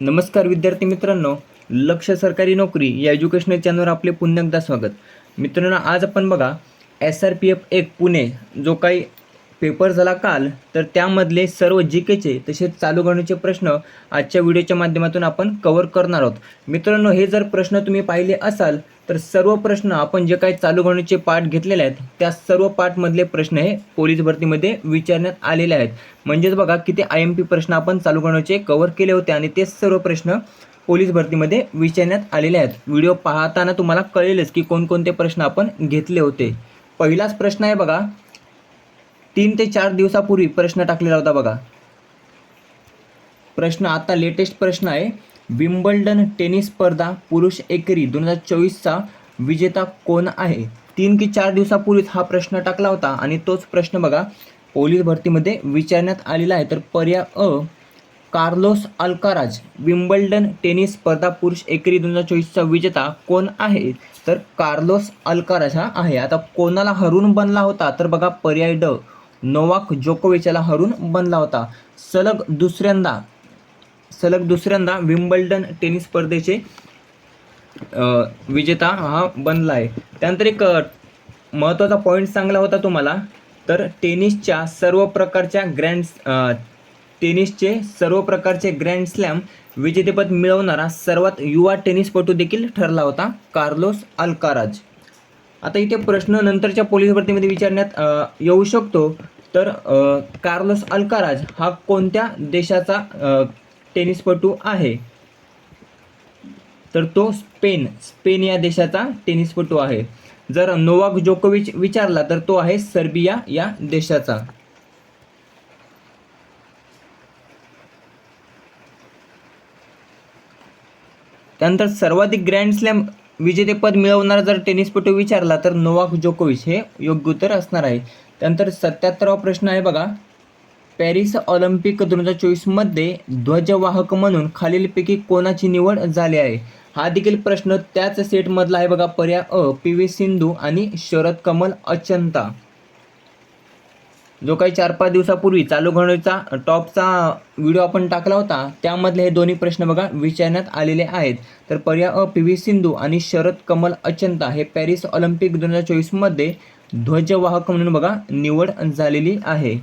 नमस्कार विद्यार्थी मित्रांनो लक्ष सरकारी नोकरी या एज्युकेशनल चॅनलवर आपले पुन्हा एकदा स्वागत. मित्रांनो आज आपण बघा एस आर पी एफ एक पुणे जो काही पेपर झाला काल तर त्यामधले सर्व जी केचे तसेच चालू गणितचे प्रश्न आजच्या व्हिडिओच्या माध्यमातून आपण कव्हर करणार आहोत. मित्रांनो हे जर प्रश्न तुम्ही पाहिले असाल तर सर्व प्रश्न आपण जे काही चालू गणितचे पाठ घेतलेले आहेत त्या सर्व पाठमधले प्रश्न हे पोलीस भरतीमध्ये विचारण्यात आलेले आहेत. म्हणजेच बघा किती आय एम पी प्रश्न आपण चालू गणितचे कव्हर केले होते आणि ते सर्व प्रश्न पोलीस भरतीमध्ये विचारण्यात आलेले आहेत. व्हिडिओ पाहताना तुम्हाला कळेलच की कोणकोणते प्रश्न आपण घेतले होते. पहिलाच प्रश्न आहे बघा तीन ते चार दिवसापूर्वी प्रश्न टाकलेला होता बघा. प्रश्न आता लेटेस्ट प्रश्न आहे. विम्बल्डन टेनिस स्पर्धा पुरुष एकेरी दोन हजार चोवीसचा विजेता कोण आहे? तीन की चार दिवसापूर्वीच हा प्रश्न टाकला होता आणि तोच प्रश्न बघा पोलीस भरतीमध्ये विचारण्यात आलेला आहे. तर पर्याय अ कार्लोस अल्काराज विम्बल्डन टेनिस स्पर्धा पुरुष एकेरी दोन हजार चोवीसचा विजेता कोण आहे? तर कार्लोस अल्काराज हा आहे. आता कोणाला हरून बनला होता? तर बघा पर्याय ड नोवाक जोकोविच याला हरून बनला होता. सलग दुसऱ्यांदा सलग दुसऱ्यांदा विम्बल्डन टेनिस स्पर्धेचे विजेता हा बनला आहे. त्यानंतर एक महत्त्वाचा पॉईंट सांगला होता तुम्हाला. तर टेनिसच्या सर्व प्रकारच्या ग्रँड टेनिसचे सर्व प्रकारचे ग्रँड स्लॅम विजेतेपद मिळवणारा सर्वात युवा टेनिसपटू देखील ठरला होता कार्लोस अल्काराज. आता इथे प्रश्न नंतरच्या पोलीस भरतीमध्ये विचारण्यात येऊ शकतो. तर कार्लोस अल्काराज हा कोणत्या देशाचा टेनिसपटू आहे? तर तो स्पेन स्पेन या देशाचा टेनिसपटू आहे. जर नोवाक जोकोविच विचारला तर तो आहे सर्बिया या देशाचा. त्यानंतर सर्वाधिक ग्रँड स्लॅम विजेतेपद मिळवणारा जर टेनिसपटू विचारला तर नोवाक जोकोविच हे योग्य उत्तर असणार आहे. त्यानंतर सत्याहत्तरावा प्रश्न आहे बघा. पॅरिस ऑलिम्पिक दोन हजार चोवीसमध्ये ध्वजवाहक म्हणून खालीलपैकी कोणाची निवड झाली आहे? हा देखील प्रश्न त्याच सेटमधला आहे बघा. पर्याय अ पी व्ही सिंधू आणि शरद कमल अचंता. जो काही चार पाच दिवसापूर्वी चालू घडीचा टॉपचा व्हिडिओ आपण टाकला होता त्यामधले हे दोन्ही प्रश्न बघा विचारण्यात आलेले आहेत. तर पर्याय अ पी व्ही सिंधू आणि शरद कमल अचंता हे पॅरिस ऑलिम्पिक दोन हजार चोवीसमध्ये ध्वजवाहक म्हणून बघा निवड झालेली आहे.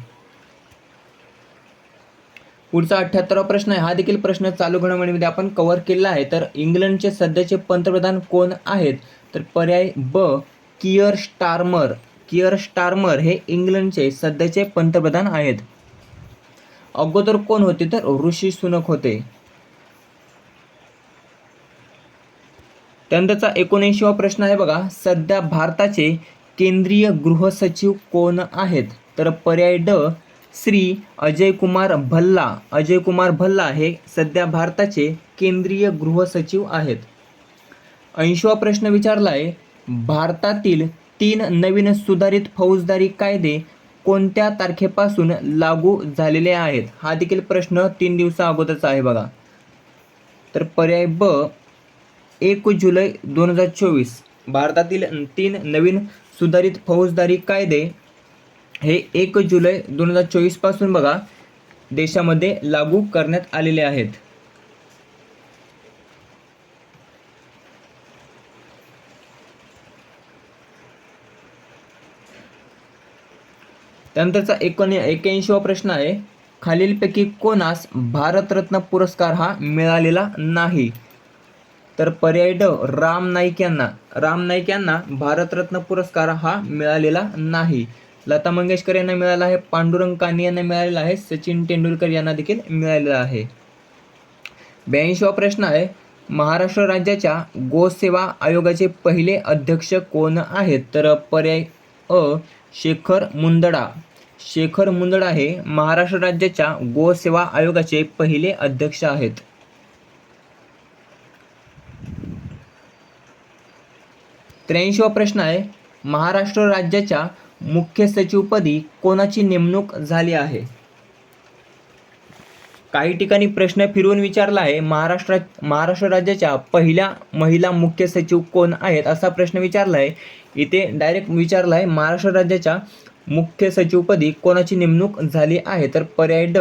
पुढचा अठ्ठ्याहत्तरावा प्रश्न आहे. हा देखील प्रश्न चालू घडामोडीमध्ये आपण कव्हर केलेला आहे. तर इंग्लंडचे सध्याचे पंतप्रधान कोण आहेत? तर पर्याय ब कियर स्टार्मर. किअर स्टार्मर हे इंग्लंडचे सध्याचे पंतप्रधान आहेत. अगोदर कोण होते तर ऋषी सुनक होते. त्यानंतरचा एकोणऐंशीवा प्रश्न आहे बघा. सध्या भारताचे केंद्रीय गृह सचिव कोण आहेत? तर पर्याय ड श्री अजय कुमार भल्ला. अजय कुमार भल्ला हे सध्या भारताचे केंद्रीय गृह सचिव आहेत. ऐंशीवा प्रश्न विचारला आहे भारतातील तीन नवीन सुधारित फौजदारी कायदे कोणत्या तारखेपासून लागू झालेले आहेत? हा देखील प्रश्न तीन दिवसा अगोदरचा आहे बघा. तर पर्याय ब एक जुलै दोन हजार चोवीस. भारतातील तीन नवीन सुधारित फौजदारी कायदे हे एक जुलै दोन हजार चोवीसपासून बघा देशामध्ये लागू करण्यात आलेले आहेत. त्यानंतरचा एकोण एक्याऐंशीवा प्रश्न आहे खालीलपैकी कोणास भारतरत्न पुरस्कार हा मिळालेला नाही? तर पर्याय ड राम नाईक यांना. राम नाईक यांना भारतरत्न पुरस्कार हा मिळालेला नाही. लता मंगेशकर यांना मिळाला आहे पांडुरंग कानी यांना मिळालेला आहे सचिन तेंडुलकर यांना देखील मिळालेला आहे. ब्याऐंशीवा प्रश्न आहे महाराष्ट्र राज्याच्या गोसेवा आयोगाचे पहिले अध्यक्ष कोण आहेत? तर पर्याय अ शेखर मुंदडा. शेखर मुंदडा हे महाराष्ट्र राज्याच्या गोसेवा आयोगाचे पहिले अध्यक्ष आहेत. त्र्याऐंशीवा प्रश्न आहे महाराष्ट्र राज्याच्या मुख्य सचिवपदी कोणाची नेमणूक झाली आहे? काही ठिकाणी प्रश्न फिरवून विचारला आहे महाराष्ट्र महाराष्ट्र राज्याच्या पहिल्या महिला मुख्य सचिव कोण आहेत असा प्रश्न विचारला आहे. इथे डायरेक्ट विचारला आहे महाराष्ट्र राज्याच्या मुख्य सचिवपदी कोणाची नेमणूक झाली आहे? तर पर्याय ड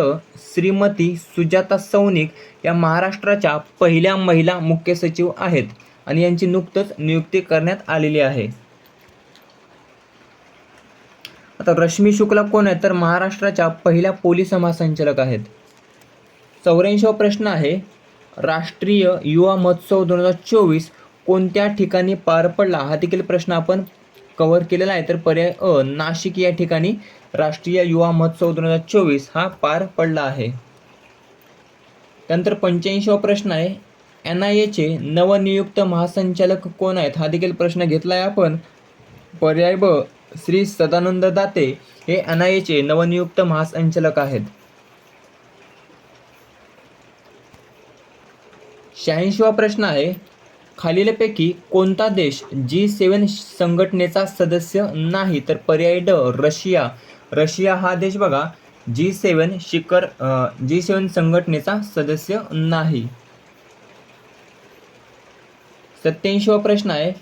श्रीमती सुजाता सौनिक या महाराष्ट्राच्या पहिल्या महिला मुख्य सचिव आहेत आणि यांची नुकतंच नियुक्ती करण्यात आलेली आहे. आता रश्मी शुक्ला कोण आहेत? तर महाराष्ट्राच्या पहिल्या पोलीस महासंचालक आहेत. चौऱ्याऐंशीवा प्रश्न आहे राष्ट्रीय युवा महोत्सव दोन हजार चोवीस कोणत्या ठिकाणी पार पडला? हा देखील प्रश्न आपण कव्हर केलेला आहे. तर पर्याय अ नाशिक या ठिकाणी राष्ट्रीय युवा महोत्सव दोन हजार चोवीस हा पार पडला आहे. त्यानंतर पंच्याऐंशीवा प्रश्न आहे. एन आय एचे नवनियुक्त महासंचालक कोण आहेत? हा देखील प्रश्न घेतला आहे आपण. पर्याय ब श्री सदानंद दाते हे एन आय एचे नवनियुक्त महासंचालक आहेत. शहाऐंशीवा प्रश्न आहे. खालीलपैकी कोणता देश जी सेवन संघटनेचा सदस्य नाही तर पर्याय ड रशिया. रशिया हा देश बघा जी सेवन शिखर जी सेवन संघटनेचा सदस्य नाही. सत्याऐंशीवा प्रश्न आहे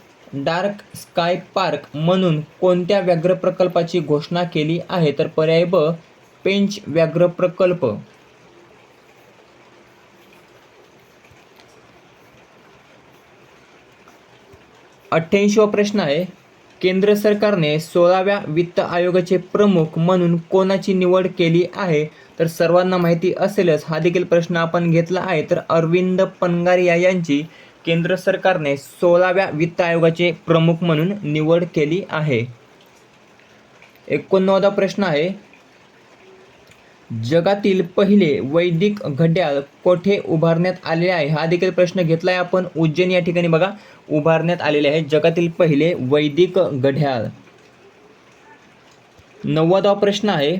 डार्क स्काय पार्क म्हणून कोणत्या व्याघ्र प्रकल्पाची घोषणा केली आहे? तर पर्याय ब पेंच व्याघ्र प्रकल्प. अठ्ठ्याऐंशीवा प्रश्न आहे केंद्र सरकारने सोळाव्या वित्त आयोगाचे प्रमुख म्हणून कोणाची निवड केली आहे? तर सर्वांना माहिती असेलच हा देखील प्रश्न आपण घेतला आहे. तर अरविंद पनगारिया यांची केंद्र सरकारने सोळाव्या वित्त आयोगाचे प्रमुख म्हणून निवड केली आहे. एकोणनव्वदा प्रश्न आहे जगातील पहिले वैदिक घड्याळ कोठे उभारण्यात आलेले आहे? हा देखील प्रश्न घेतला आहे आपण. उज्जैन या ठिकाणी बघा. उभारण्यात आलेले आहे जगातील पहिले वैदिक घड्याळ. नव्वदावा प्रश्न आहे.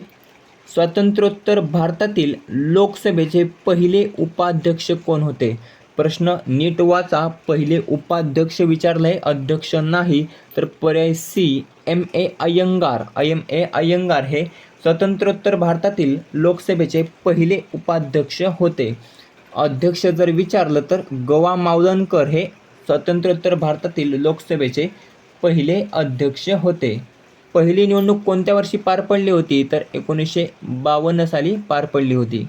स्वातंत्र्योत्तर भारतातील लोकसभेचे पहिले उपाध्यक्ष कोण होते? प्रश्न नीट वाचा. पहिले उपाध्यक्ष विचारलं अध्यक्ष नाही तर पर्याय C. M. A. Ayyangar. M A Ayyangar हे स्वतंत्रोत्तर भारतातील लोकसभेचे पहिले उपाध्यक्ष होते. अध्यक्ष जर विचारलं तर गवा मावलनकर हे स्वातंत्र्योत्तर भारतातील लोकसभेचे पहिले अध्यक्ष होते. पहिली निवडणूक कोणत्या वर्षी पार पडली होती? तर एकोणीसशे बावन्न साली पार पडली होती.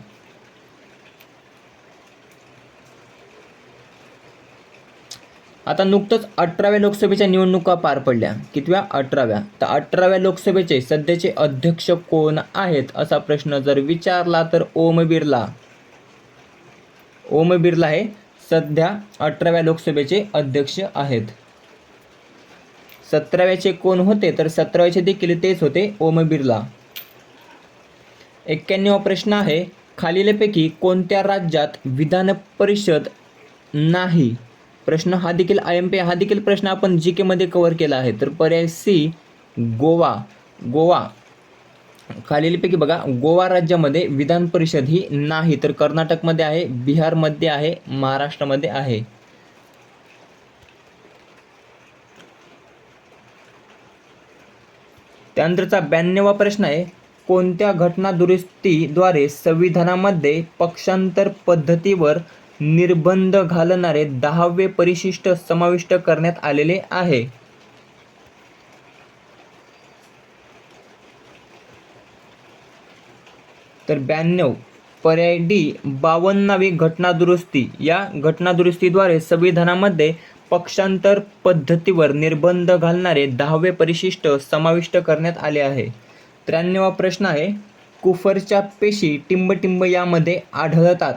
आता नुकतंच अठराव्या लोकसभेच्या निवडणुका पार पडल्या. कितव्या? अठराव्या. तर अठराव्या लोकसभेचे सध्याचे अध्यक्ष कोण आहेत असा प्रश्न जर विचारला तर ओम बिर्ला. ओम बिर्ला हे सध्या अठराव्या लोकसभेचे अध्यक्ष आहेत. सतराव्याचे कोण होते? तर सतराव्याचे देखील तेच होते ओम बिर्ला. एक्क्याण्णव प्रश्न आहे खालीलपैकी कोणत्या राज्यात विधान परिषद नाही? प्रश्न हा देखील आय एम पी हा देखील प्रश्न आपण जी केमध्ये कवर केला आहे. तर पर्याय सी गोवा गोवा. खालीलपैकी बघा गोवा राज्यामध्ये विधान परिषद ही नाही तर कर्नाटकमध्ये आहे बिहारमध्ये आहे महाराष्ट्रामध्ये आहे. त्यानंतरचा ब्याण्णवा प्रश्न आहे कोणत्या घटना दुरुस्तीद्वारे संविधानामध्ये पक्षांतर पद्धतीवर निर्बंध घालणारे दहावे परिशिष्ट समाविष्ट करण्यात आलेले आहे. तर ब्याण्णव पर्याय डी बावन्नावी घटनादुरुस्ती. या घटनादुरुस्तीद्वारे संविधानामध्ये पक्षांतर पद्धतीवर निर्बंध घालणारे दहावे परिशिष्ट समाविष्ट करण्यात आले आहे. त्र्याण्णवा प्रश्न आहे कुफरच्या पेशी टिंबटिंब यामध्ये आढळतात.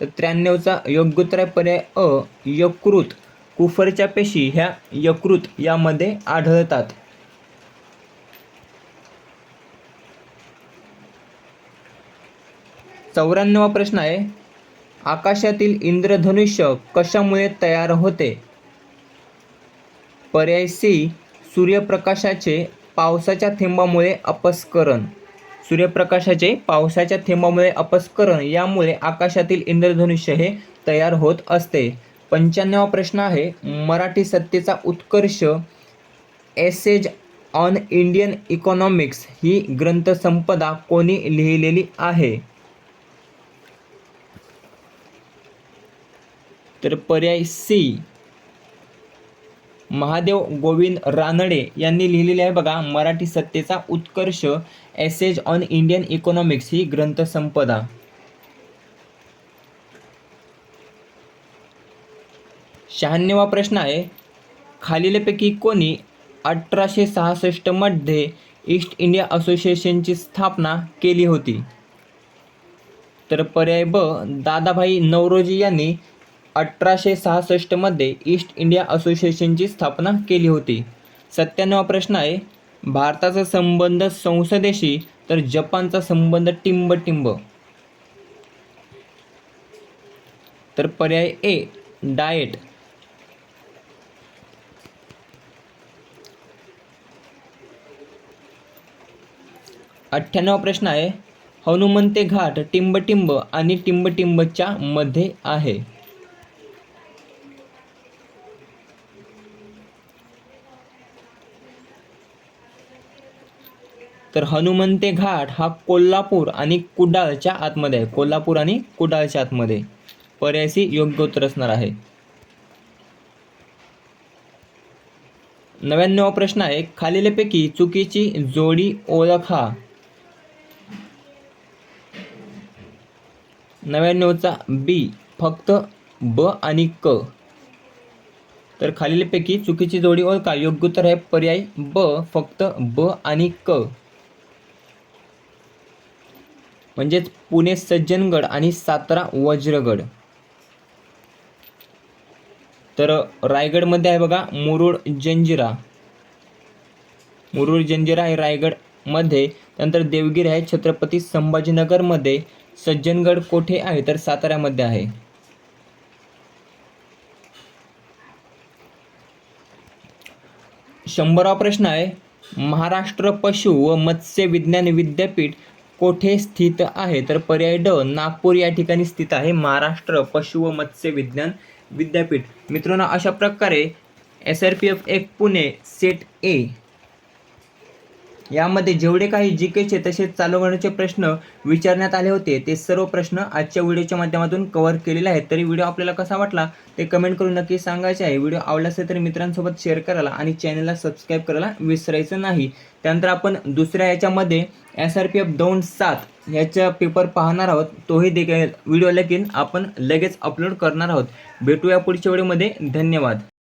तर त्र्याण्णवचा योग्य पर्याय अ यकृत. कुफरच्या पेशी ह्या यकृत यामध्ये आढळतात. चौऱ्याण्णवा प्रश्न आहे आकाशातील इंद्रधनुष्य कशामुळे तयार होते? पर्याय सी सूर्यप्रकाशाचे पावसाच्या थेंबामुळे अपस्करण. सूर्यप्रकाशाचे पावसाच्या थेंबामुळे अपस्करण यामुळे आकाशातील इंद्रधनुष्य हे तयार होत असते. पंच्याण्णवा प्रश्न आहे मराठी सत्तेचा उत्कर्ष एसेज ऑन इंडियन इकॉनॉमिक्स ही ग्रंथसंपदा कोणी लिहिलेली आहे? तर पर्याय सी महादेव गोविंद रानडे यांनी लिहिलेले आहे बघा मराठी सत्तेचा उत्कर्ष एसेज ऑन इंडियन इकॉनॉमिक्स ही ग्रंथसंपदा शहाण्णवा प्रश्न आहे खालीलपैकी कोणी अठराशे सहासष्टमध्ये ईस्ट इंडिया असोसिएशनची स्थापना केली होती? तर पर्याय ब दादाभाई नवरोजी यांनी अठराशे सहासष्टमध्ये ईस्ट इंडिया असोसिएशनची स्थापना केली होती. सत्त्याण्णवा प्रश्न आहे भारताचा संबंध संसदेशी तर जपानचा संबंध टिंब टिंब तर पर्याय ए डाएट. अठ्ठ्याण्णव प्रश्न आहे हनुमंते घाट टिंबटिंब आणि टिंबटिंबच्या मध्ये आहे. तर हनुमंते घाट हा कोल्हापूर आणि कुडाळच्या आतमध्ये आहे. कोल्हापूर आणि कुडाळच्या आतमध्ये. पर्यायसी योग्य उत्तर असणार आहे. नव्याण्णव प्रश्न आहे. खालीलपैकी चुकीची जोडी ओळखा. नव्याण्णवचा बी फक्त ब आणि क. तर खालीलपैकी चुकीची जोडी ओळखा. योग्य उत्तर आहे पर्याय ब. फक्त ब आणि क. म्हणजेच पुणे सज्जनगड आणि सातारा वज्रगड. तर रायगडमध्ये आहे बघा मुरुड जंजिरा. मुरुड जंजिरा हे रायगडमध्ये नंतर देवगिरी आहे छत्रपती संभाजीनगरमध्ये सज्जनगड कोठे आहे तर साताऱ्यामध्ये आहे. शंभरावा प्रश्न आहे महाराष्ट्र पशु व मत्स्य विज्ञान विद्यापीठ कोठे स्थित आहे? तर पर्याय ड नागपूर या ठिकाणी स्थित आहे. महाराष्ट्र पशु व मत्स्य विज्ञान विद्यापीठ. मित्रांनो अशा प्रकारे एस आर पी एफ एक पुणे सेट ए यामध्ये जेवढे काही जी केचे तसेच चालू प्रश्न विचारण्यात आले होते ते सर्व प्रश्न आजच्या व्हिडिओच्या माध्यमातून कव्हर केलेले आहेत. तरी व्हिडिओ आपल्याला कसा वाटला ते कमेंट करून नक्की सांगायचे आहे. व्हिडिओ आवडला असेल तर मित्रांसोबत शेअर करायला आणि चॅनलला सबस्क्राईब करायला विसरायचं नाही. त्यानंतर आपण दुसऱ्या याच्यामध्ये एस आर पी एफ दोन सात याचा पेपर पाहणार आहोत. तोही देखील व्हिडिओ लगीन आपण लगेच अपलोड करणार आहोत. भेटूया पुढच्या वेळेमध्ये धन्यवाद.